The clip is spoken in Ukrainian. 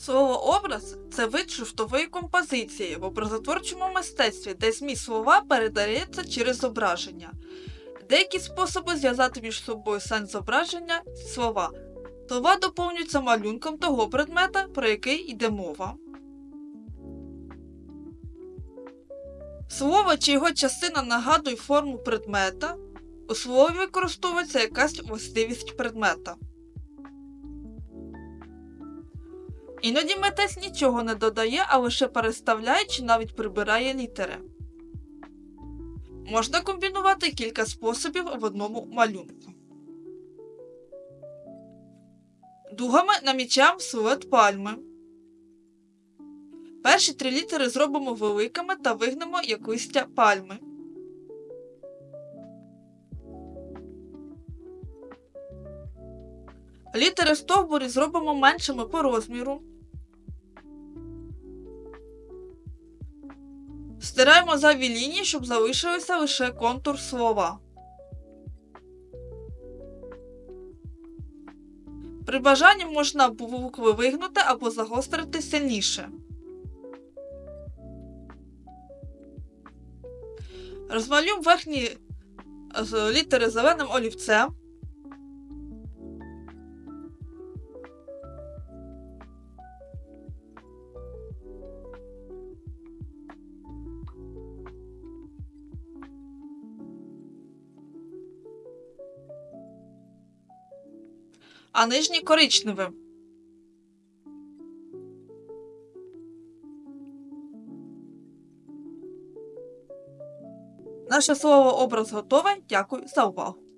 Слово образ це вид шрифтової композиції в образотворчому мистецтві, де зміст слова передається через зображення. Деякі способи зв'язати між собою сенс зображення слова. Слова доповнюються малюнком того предмета, про який йде мова. Слово чи його частина нагадує форму предмета. У слові використовується якась властивість предмета. Іноді митець нічого не додає, а лише переставляє чи навіть прибирає літери. Можна комбінувати кілька способів в одному малюнку. Дугами намічаємо силует пальми. Перші три літери зробимо великими та вигнемо як листя пальми. Літери стовбурі зробимо меншими по розміру. Стираємо зайві лінії, щоб залишився лише контур слова. При бажанні можна букви вигнути або загострити сильніше. Розмалюємо верхні е, літери зеленим олівцем. А нижній коричневим. Наше слово образ готове. Дякую за увагу.